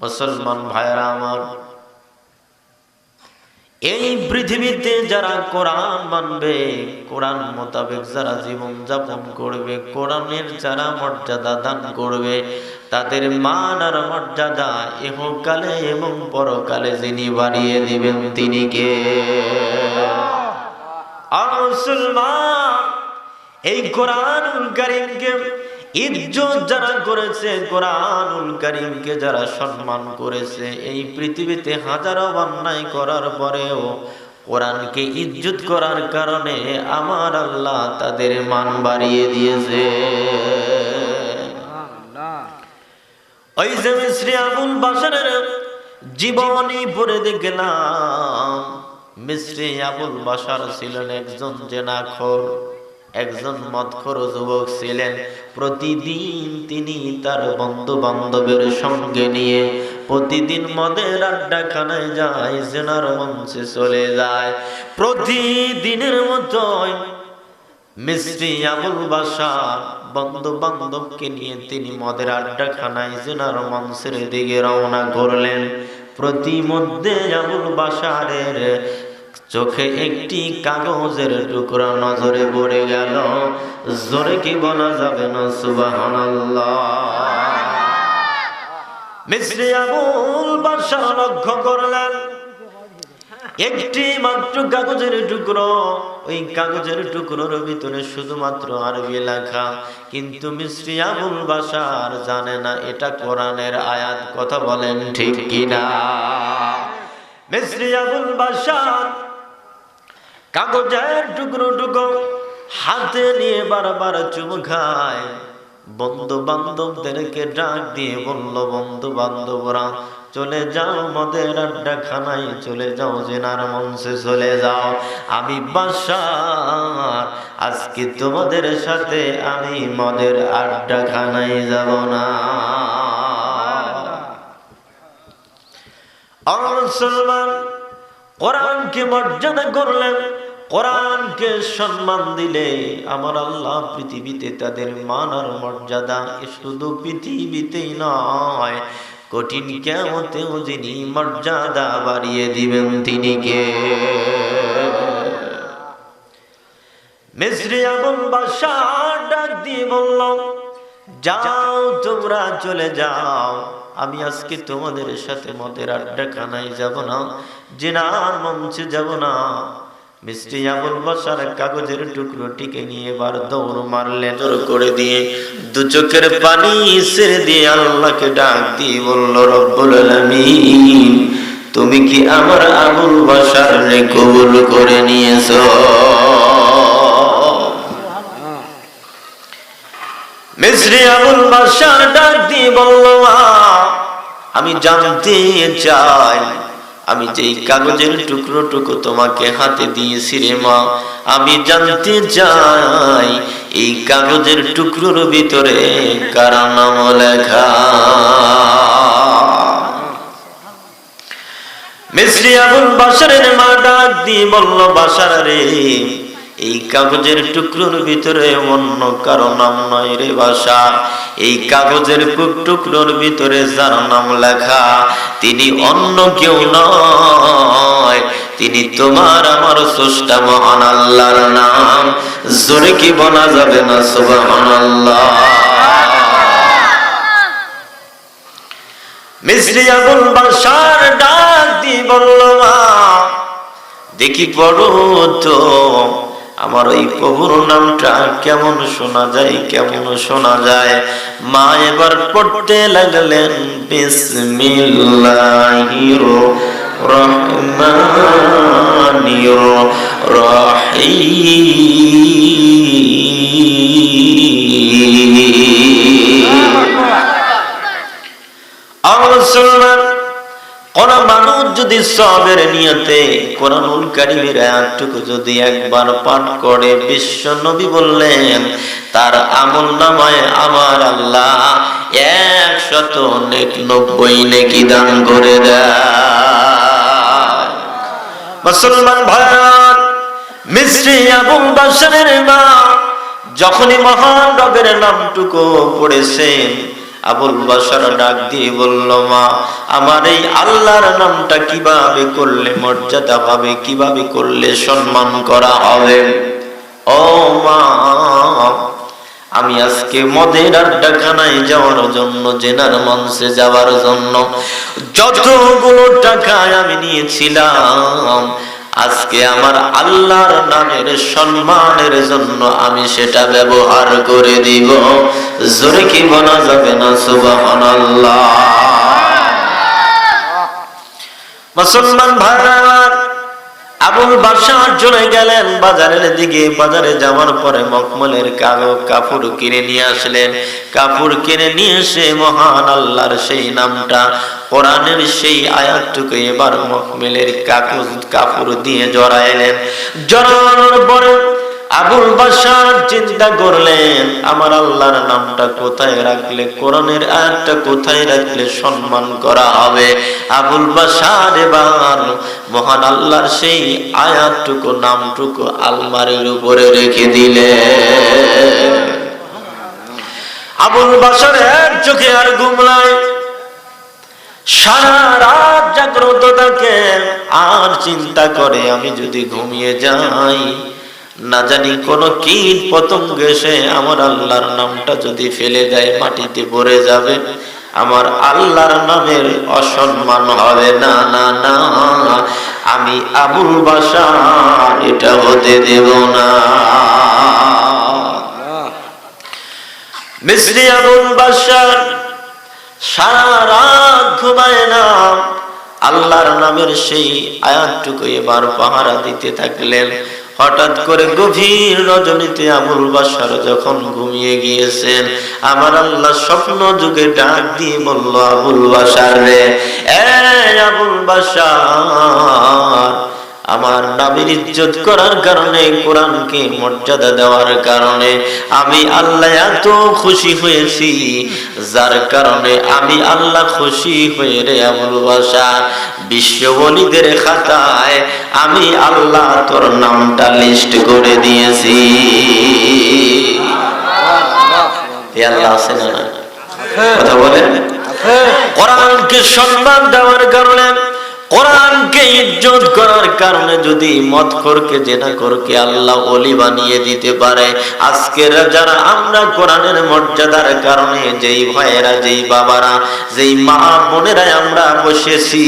মুসলমান ভাইরা আমার, এই পৃথিবীতে যারা কোরআন মানবে, কোরআন মোতাবেক যারা জীবন যাপন করবে, কোরআনের যারা মর্যাদা দান করবে, তাদের মান আর মর্যাদা ইহকালে এবং পরকালে যিনি বাড়িয়ে দিবেন তিনি কে? আর মুসলমান, এই কোরআনুল কারীমকে ইজ্জত যারা করেছে কোরআনুল কারীমকে যারা সম্মান করেছে, এই পৃথিবীতে হাজারো অন্যায় করার পরেও কোরআনকে ইজ্জত করার কারণে আমার আল্লাহ তাদের মান বাড়িয়ে দিয়েছে। ওই যে মিশ্রী আবুল বাসারের জীবনী পড়ে দেখলাম মিশ্রী আবুল বাসার ছিলেন একজন জেনাখোর। একজন মদখোর যুবক ছিলেন। প্রতিদিন তিনি তার বন্ধু বান্ধবের সঙ্গে নিয়ে প্রতিদিন মদের আড্ডাখানায় যায়, জেনার মঞ্চে চলে যায়। প্রতিদিনের মতোই মিস্ত্রি আবুল বাসার বন্ধু বান্ধবকে নিয়ে তিনি মদের আড্ডাখানায় জেনার মঞ্চের দিকে রওনা করলেন। প্রতিমধ্যে আবুল বাসারের চোখে একটি কাগজের টুকরা নজরে পড়ে গেল। জোরে কি বলা যাবে না, সুবহানাল্লাহ? মিস্ত্রি আবুল বাসার লক্ষ্য করলেন, একটি মাত্র কাগজের টুকরো। ওই কাগজের টুকরোর ভিতরে শুধুমাত্র আরবি লেখা। কিন্তু মিস্ত্রি আবুল বাসার জানে না এটা কোরআনের আয়াত, কথা বলেন ঠিক কিনা? মিস্ত্রি আবুল বাসার কাগজের টুকরো টুকরো হাতে নিয়ে বারবার চুম খায়। বন্ধু বান্ধবদেরকে ডাক দিয়ে বলল, বন্ধু বান্ধবরা, চলে যাও মদের আড্ডা খানায় চলে যাও জেনার মঞ্চে, চলে যাও। আমি বাসার আজকে তোমাদের সাথে আমি মদের আড্ডা খানায় যাব না। মুসলমান কোরআনকে মর্যাদা করলেন। কোরআনকে সম্মান দিলে আমার আল্লাহ পৃথিবীতে তাদের মান আর মর্যাদা শুধু পৃথিবীতেই নয়, কঠিন কেমতেও যিনি মর্যাদা বাড়িয়ে দিবেন তিনি কে? মিশ্রি এবং বাসার ডাক দিয়ে বলল, যাও, তোমরা চলে যাও। আমি আজকে তোমাদের সাথে মদের আড্ডা খানায় যাব না, জেনার মঞ্চে যাব না। মিষ্টি আবুল বসার কাগজের টুকরোটিকে নিয়ে এবার দৌড় মারলেন। জোর করে দিয়ে দু চোখের পানি ছেড়ে দিয়ে আল্লাহকে ডাক দিয়ে বলল, রব্বুল আলামিন, তুমি কি আমার আবুল বসার রে কবুল করে নিয়েছো? মিশ্রি আবুল বাসার ডাক দিয়ে বলল আমি জানতে চাই আমি যেই কাগজের টুকরো টুকরো তোমাকে হাতে দিয়েছি রে মা, আমি জানতে চাই এই কাগজের টুকরোর ভিতরে কারা নাম লেখা। মিশ্রি আবুল বাসারের মা ডাক দিয়ে বলল বাসার রে এই কাগজের টুকরোর ভিতরে অন্য কারও নাম নয় রে বাসা। এই কাগজের টুক- টুকরোর ভিতরে যার নাম লেখা, তিনি অন্য কেউ নয়। তিনি তোমার আমার স্রষ্টা মহান আল্লাহর নাম। জোরে কি বলা যাবে না সুবহান আল্লাহ মিস্ত্রি আবুল বাসার ডাক দিয়ে বলল, মা, দেখি পড়ো তো। আমার ওই প্রভুর নামটা কেমন শোনা যায় কেমন শোনা যায়? মা এবার পড়তে লাগলেন বিসমিল্লাহির রহমানির রহিম। আমার মানুষ যদি সবের নিয়তে কোরআনুল কারিমের যদি একবার পাঠ করে, বিশ্ব নবী বললেন, তার আমল নামায় আমার আল্লাহ একশত নেক নব্বই নেকি দান করে দেয়। মুসলমান ভাইয়ার, মিস্ত্রি বাসারের মা যখনই মহান রবের নামটুকু পড়েছেন আবুল বাসার ডাক দিয়ে বলল, মা, আমার এই আল্লাহর নামটা কীভাবে করলে, মর্যাদা পাবে, কীভাবে করলে সম্মান করা হবে? ও মা, আমি আজকে মদের আড্ডাখানায় যাওয়ার জন্য, জেনার মঞ্চে যাওয়ার জন্য যতগুলো টাকা আমি নিয়েছিলাম আজকে আমার আল্লাহর নামের সম্মানের জন্য আমি সেটা ব্যবহার করে দিব। জোরে কি বলা যাবে না? সুবাহ মুসলমান ভাইয়ার আবুল বাদশাহ চলে গেলেন, বাজারের দিকে। বাজারে যাওয়ার পরে মকমলের কালো কাপড় কিনে নিয়ে আসলেন। কাপড় কিনে নিয়ে এসে মহান আল্লাহর সেই নামটা, কোরআনের সেই আয়াতটুকু এবার মকমেলের কাগজ কাপড় দিয়ে জড়াইলেন। জড়ানোর পরে আবুল বাসার চিন্তা করলেন, আমার আল্লাহর নামটা কোথায় রাখলে, কোরআনের আয়াতটা কোথায় রাখলে সম্মান করা হবে? আবুল বাসার এবার মহান আল্লাহর সেই আয়াতটুকু, নামটুকু আলমারির উপরে রেখে দিলে আবুল বাসার এক চোখে আর ঘুমলায় সারা রাত জাগ্রত থাকে আর চিন্তা করে, আমি যদি ঘুমিয়ে যাই না জানি কোন কীট পতঙ্গ এসে আমার আল্লাহর নামটা যদি ফেলে দেয়, মাটিতে পড়ে যাবে। আমার আল্লাহর নামের অসম্মান হবে। না না না, আমি আবুল বাসা এটা হতে দেব না। মিস্ত্রি আবুল বাসার সারা রাত ঘুমায় না। আল্লাহর নামের সেই আয়াতটুকু এবার পাহারা দিতে থাকলেন। হঠাৎ করে গভীর রজনীতে আবুল বাসার যখন ঘুমিয়ে গিয়েছেন, আমার আল্লাহ স্বপ্ন যুগে ডাক দিয়ে বলল আবুল বাসার রে, এ আবুল বাসার। আমার নামের ইজ্জত করার কারণে কোরআনকে মর্যাদা দেওয়ার কারণে আমি আল্লাহ এত খুশি হয়েছি যার কারণে আমি আল্লাহ খুশি হয়ে রে আমল বাসা বিশ্ববলীদের খাতায় আমি আল্লাহ তোর নামটা লিস্ট করে দিয়েছি। আল্লাহ আছে না? কথা বলেন? কোরআনকে সম্মান দেওয়ার কারণে কোরআনকে ইজ্জত করার কারণে যদি মত করকে জেনা করকে আল্লাহ অলি বানিয়ে দিতে পারে আজকের যারা আমরা কোরআনের মর্যাদার কারণে, যেই ভাইয়েরা, যেই বাবারা, যেই মা বোনেরা আমরা বসেছি,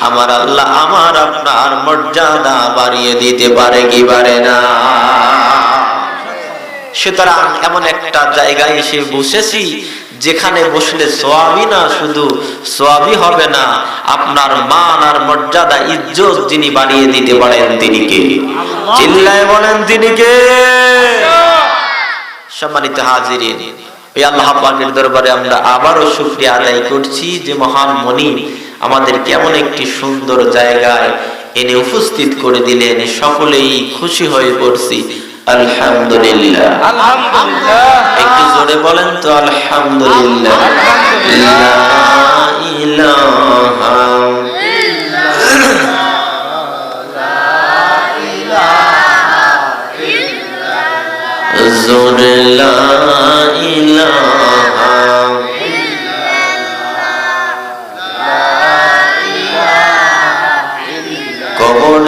আমার আল্লাহ আমার আপনার মর্যাদা বাড়িয়ে দিতে পারে কি পারে না? সুতরাং এমন একটা জায়গায় এসে বসেছি যেখানে বসলে সোয়াবি না শুধু সোয়াবি হবে না আপনার মান আর মর্যাদা ইজ্জত যিনি বাড়িয়ে দিতে পারেন তিনি কে? চিল্লায় বলেন তিনি কে? সম্মানিত হাজিরিন এই আল্লাহ পাকের দরবারে আমরা আবারও শুকরিয়া আদায় করছি যে মহান মনি আমাদের কেমন একটি সুন্দর জায়গায় এনে উপস্থিত করে দিলেন সকলেই খুশি হয়ে পড়ছি। আলহামদুলিল্লাহ। একটু জোরে বলেন তো আলহামদুলিল্লাহ। জোরে লা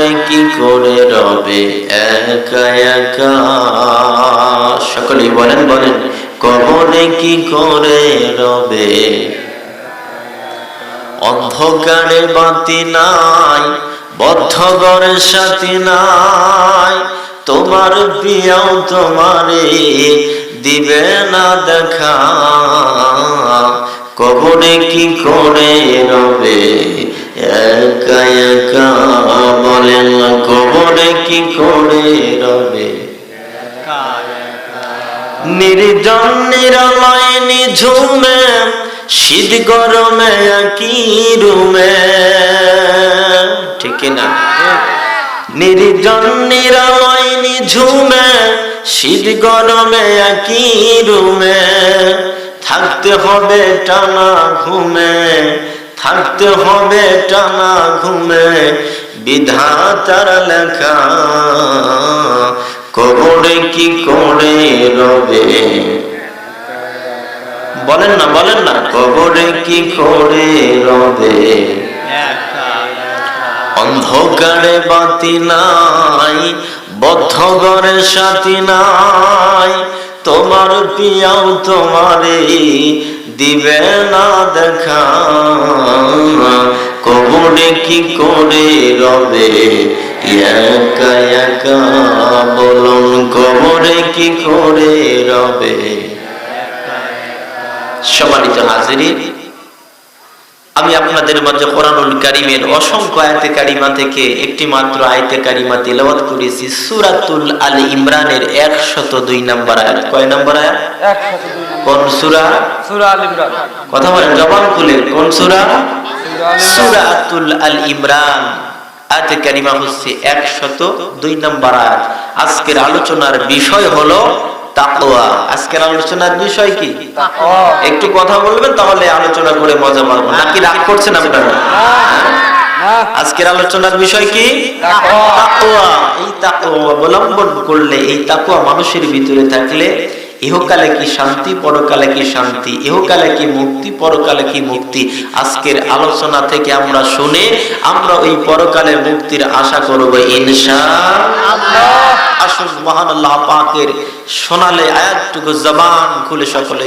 কবরে কি করে রবে? একা একা। সকলেই বলেন বলেন, কবরে কি করে রবে? অন্ধকারে বাতি নাই, বদ্ধ ঘরের সাথী নাই। তোমার প্রিয়াও তোমারে দিবে না দেখা। কবরে কি করে রবে? একা একা বলেন, কবরে কি করে রবে? নির্জন নিরালয় নিঝুমে, শীত গরমে কি রুমে। ঠিক না নির্জন নিরালয় নিঝুমে, শীত গরমে কি রুমে। থাকতে হবে টানা ঘুমে থাকতে হবে টানা ঘুমে বিধাতার লেখা। কবরে কি করে রবে? বলেন না বলেন না, কবরে কি করে রবে? অন্ধকারে বাতি নাই বদ্ধ ঘরে সাথী নাই। তোমার পিয়াও তোমারে দিবে না দেখা। কবরে কি করে রবে? একা একা বলুন, কবরে কি করে রবে? সম্মানিত হাজিরি আমি আপনাদের মাঝে কোরআনুল কারিমের অসংখ্য আয়াতে কারিমা থেকে একটি মাত্র আয়াতে কারিমা তেলাওয়াত করেছি। সুরাতুল আল ইমরানের 102 নম্বর আয়াত। কয় নম্বর আয়াত? দুই। নম্বর। কোন সূরা? সূরা আল ইমরান। কথা বলেন জবান খুলে কোন সূরা? সূরা আল ইমরান। আয়াতে কারিমা হচ্ছে 102 নম্বর আয়াত। আজকের আলোচনার বিষয় হলো তাকওয়া। আজকের আলোচনার বিষয় কি? একটু কথা বলবেন তাহলে আলোচনা করে মজা পাবো। নাকি রাগ করছেন আপনারা? না, আজকের আলোচনার বিষয় কি। তাকওয়া। এই তাকওয়া অবলম্বন করলে এই তাকওয়া মানুষের ভিতরে থাকলে ইহকালে কি শান্তি, পরকালে কি শান্তি? ইহকালে কি মুক্তি, পরকালে কি মুক্তি? আজকের আলোচনা থেকে আমরা শুনে আমরা ওই পরকালের মুক্তির আশা করব, ইনশা আসুন, মহান আল্লাহ পাকের শোনালে আয়াতটুকু জবান খুলে সকলে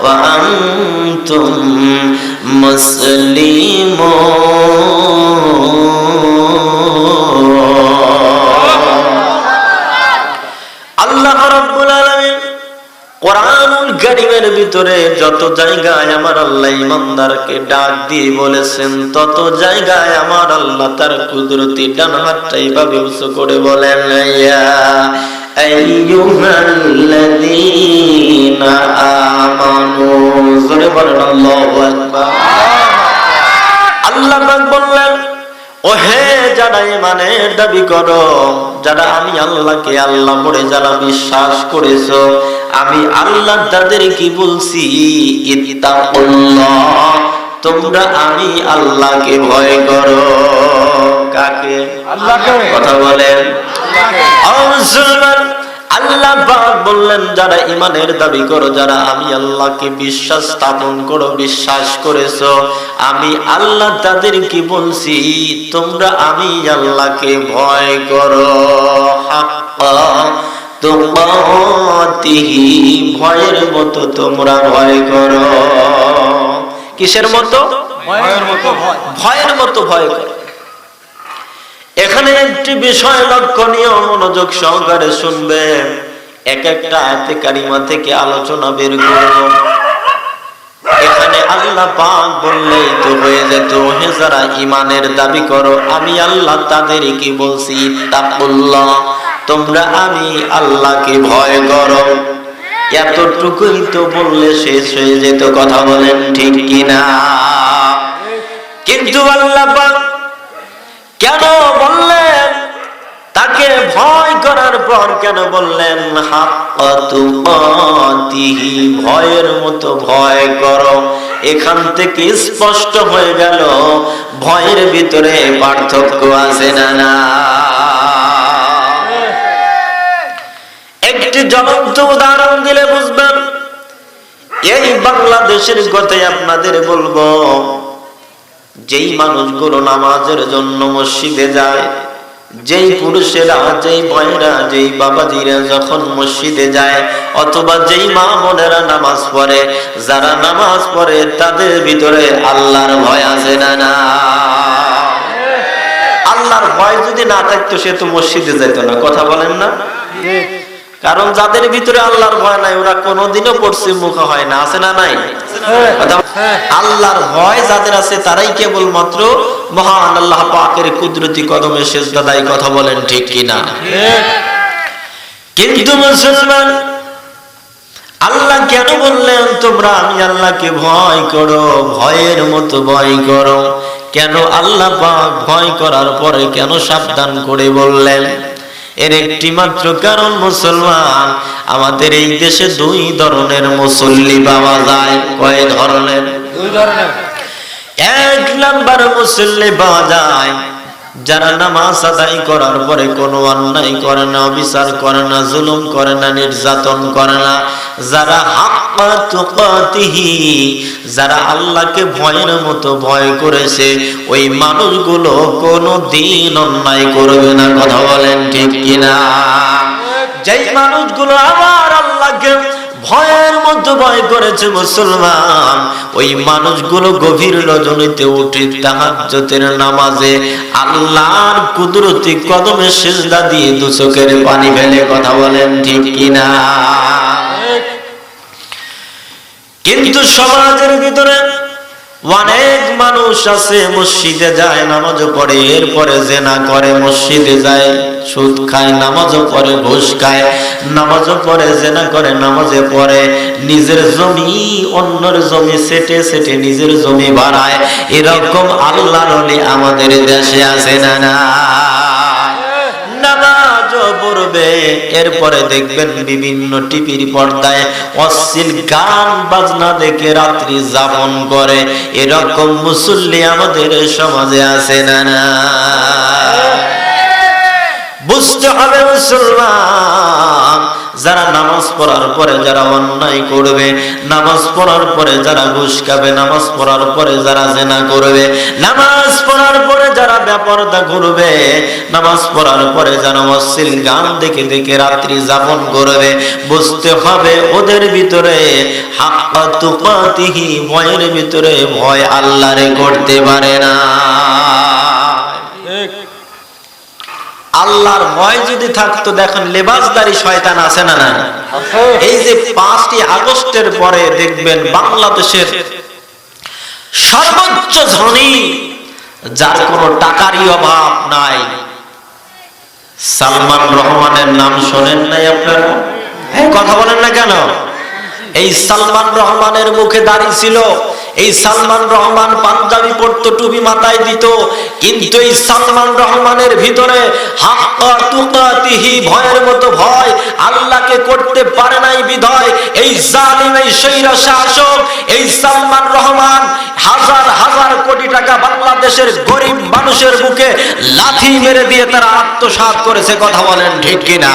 وأنتم مسلمون আল্লাহ রাব্বুল আলামিন কোরআনুল কারীমের ভিতরে যত জায়গায় আমার আল্লাহ ইমানদারকে ডাক দিয়ে বলেছেন তত জায়গায় আমার আল্লাহ তার কুদরতি ডান হাতটা এইভাবে উঁচু করে বলেন ইয়া আমানু জোরে বলেন আল্লাহু আকবার। আল্লাহ বললেন ও হে যারা ইমানের দাবি করো যারা আমি আল্লাহকে আল্লাহ বলে যারা বিশ্বাস করেছ আমি আল্লাহ তাদের কি বলছি তোমরা আমি আল্লাহকে ভয় করো। কাকে? আল্লাহকে। কথা বলেন। আল্লাহ বললেন যারা ইমানের দাবি করো যারা আমি আল্লাহকে বিশ্বাস স্থাপন করো বিশ্বাস করেছ আমি আল্লাহ তাদেরকে বলছি তোমরা আমি আল্লাহকে ভয় করো। ভয়ের মতো তোমরা ভয় করো। কিসের মতো? ভয়ের মতো ভয়। ভয়ের মতো ভয় করো। এখানে একটি বিষয় লক্ষণীয়, মনোযোগ সহকারে শুনবেন। এক একটা আয়াতে কারিমা থেকে আলোচনা বের করব। এখানে আল্লাহ পাক বললেই তো হয়ে যেত হে যারা ইমানের দাবি করো, আমি আল্লাহ তাদের কি বলছি তোমরা আমি আল্লাহকে ভয় করো। এতটুকুই তো বললে শেষ হয়ে যেত, কথা বলেন ঠিক কিনা? কিন্তু আল্লাহ পাক কেন বললেন? তাকে ভয় করার পর কেন বললেন? ভয়ের মতো ভয় করো। এখান থেকে স্পষ্ট হয়ে গেল, ভয়ের ভিতরে পার্থক্য আছে না না। একটি জ্বলন্ত উদাহরণ দিলে বুঝবেন, এই বাংলাদেশের কথাই আপনাদের বলব যেই মানুষগুলো নামাজের জন্য মসজিদে যায়, যেই পুরুষেরা, যেই ভাইরা যেই বাবাজিরা যখন মসজিদে যায়, অথবা যেই মা বোনেরা নামাজ পড়ে, যারা নামাজ পড়ে তাদের ভিতরে আল্লাহর ভয় আছে না না? আল্লাহর ভয় যদি না থাকতো সে তো মসজিদে যেত না, কথা বলেন না? কারণ যাদের ভিতরে আল্লাহর ভয় নাই ওরা কোনোদিনও পশ্চিম মুখ হয় না। আছে না নাই? আল্লাহর ভয় যাদের আছে তারাই কেবলমাত্র মহান আল্লাহ পাকের কুদরতি কদমে শেষ দাদাই কথা বলেন ঠিক কিনা? কিন্তু মুসলমান আল্লাহ কেন বললেন তোমরা আমি আল্লাহকে ভয় করো ভয়ের মতো ভয় করো কেন আল্লাহ পাক ভয় করার পরে কেন সাবধান করে বললেন? এর একটি মাত্র কারণ মুসলমান আমাদের এই দেশে দুই ধরনের মুসল্লি পাওয়া যায়। কয় ধরনের? দুই ধরনের। এক নাম্বার মুসল্লি পাওয়া যায় যারা নামাজ আদায় করার পরে কোনো অন্যায় করে না, অবিচার করে না, জুলুম করে না, নির্যাতন করে না, যারা যারা আল্লাহকে ভয়ের মতো ভয় করেছে, ওই মানুষগুলো কোনো দিন অন্যায় করবে না। কথা বলেন ঠিক কিনা? যেই মানুষগুলো আবার আল্লাহকে ভয়ের মধ্যে ভয় করেছে মুসলমান। ওই মানুষগুলো গভীর রজনীতে উঠে তাহাজ্জতের নামাজে আল্লাহর কুদরতি কদমে সেজদা দিয়ে দু চোখের পানি ফেলে কথা বলেন ঠিক কিনা? কিন্তু সমাজের ভিতরে অনেক মানুষ আছে, মসজিদে যায়, নামাজ পড়ে, এরপরে জেনা করে, মসজিদে যায়, সুদ খায় নামাজও পড়ে, ঘুষ খায় নামাজও পড়ে, জেনা করে, নামাজে পড়ে, নিজের জমি, অন্যের জমি সেটে সেটে নিজের জমি বাড়ায়। এরকম আল্লাহর আমাদের দেশে আছে না না পড়বে। এরপরে দেখবেন বিভিন্ন টিভির পর্দায় অশ্লীল গান বাজনা দেখে রাত্রি যাপন করে। এরকম মুসল্লি আমাদের সমাজে আছে না না? বুঝতে হবে মুসলমান, যারা নামাজ পড়ার পরে যারা অন্যায় করবে, নামাজ পড়ার পরে যারা ঘুষ খাবে, নামাজ পড়ার পরে যারা জেনা করবে, নামাজ পড়ার পরে যারা ব্যাপারটা করবে নামাজ পড়ার পরে যারা অশ্লীল গান দেখে দেখে রাত্রি যাপন করবে বুঝতে হবে ওদের ভিতরে হাক্কা তুকাতিহি ভয়ের ভিতরে ভয় আল্লাহরে করতে পারে না। আল্লাহর ভয় যদি থাকতো দেখেন লেবাসদারি শয়তান আছে না না এই যে পাঁচটি আগস্টের পরে দেখবেন বাংলাদেশের সর্বোচ্চ ধনী যার কোনো টাকারই অভাব নাই। সালমান রহমানের নাম শোনেন নাই আপনারা? এই কথা বলেন না কেন? এই সালমান রহমানের মুখে দাঁড়িয়ে ছিল। এই সালমান রহমান পাঞ্জাবি পড়তো টুপি মাথায় দিত। কিন্তু এই সালমান রহমানের ভিতরে ভয়ের মতো ভয়। আল্লাহকে করতে পারে নাই বিধয়। এই জালিম, এই সৈরা শাসক, এই সালমান রহমান হাজার হাজার কোটি টাকা বাংলাদেশের গরিব মানুষের বুকে লাথি মেরে দিয়ে তারা আত্মসাৎ করেছে, কথা বলেন ঠিক কিনা?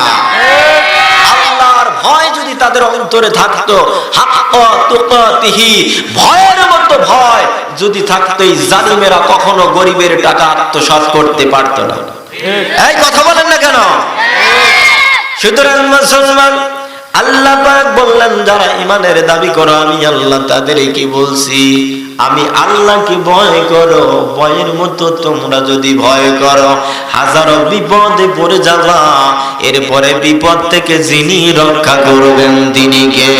ভয় যদি তাদের অন্তরে থাকতো ভয়ের মতো ভয় যদি থাকতো এই জালিমেরা কখনো গরিবের টাকা আত্মসাৎ করতে পারতো না। এই কথা বলেন না কেন? সুতরাং মুসলমান, আল্লাহ পাক বললেন, যারা ইমানের দাবি করো, আমি আল্লাহ তাদেরকে বলছি আমি আল্লাহকে ভয় করো ভয়ের মতো তোমরা যদি ভয় করো। হাজারো বিপদে পড়ে যাবা এরপরে বিপদ থেকে যিনি রক্ষা করবেন তিনি কে?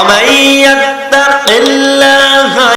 অমাইয়াত্তাকিল্লাহ